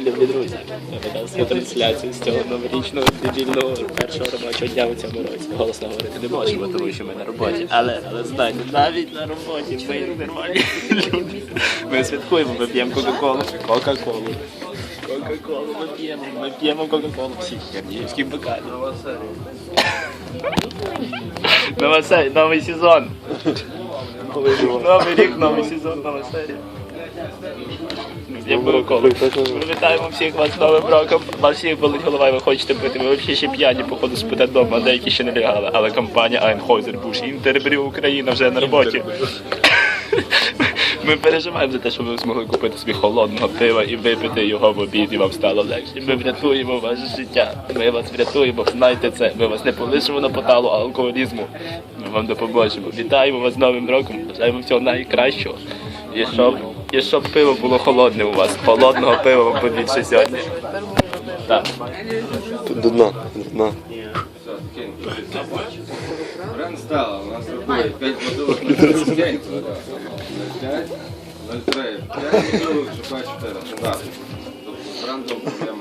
Любі друзі, американська трансляція з цього новорічного дебільного першого робочого дня у цьому році. Голосно говорити не можемо, тому що ми на роботі. Але, але знайте, навіть на роботі ми нормальні люди. Ми святкуємо, ми п'ємо Кока-Колу. Кока-Колу. Кока-Колу ми п'ємо, ми п'ємо Кока-Колу всіх кардіївських бокалів. Нова серія, новий сезон. Новий рік, новий сезон, нова серія. Кока-Колу. Ми вітаємо всіх вас з Новим роком. Вас всіх болить голова, і ви хочете пити. Ми взагалі ще п'яні, походу, спите вдома, а деякі ще не лягали. Але компанія Einhäuser-Busch Інтербрю Україна вже на роботі. Ми переживаємо за те, щоб ви змогли купити собі холодного пива і випити його в обід, і вам стало легше. Ми врятуємо ваше життя. Ми вас врятуємо. Знайте це. Ми вас не полишимо на поталу алкоголізму. Ми вам допоможемо. Вітаємо вас з Новим роком. Бажаємо всього найкращого. І щоб, і щоб пиво було холодне у вас. Холодного пива вам побільше сьогодні. Так. До дна, до дна. Бренд стала, у нас рахує 5 бутилок на 30 день. 0,5, 0,3, 5 бутилок, що 4 стандарт. Тобто з брендом проблема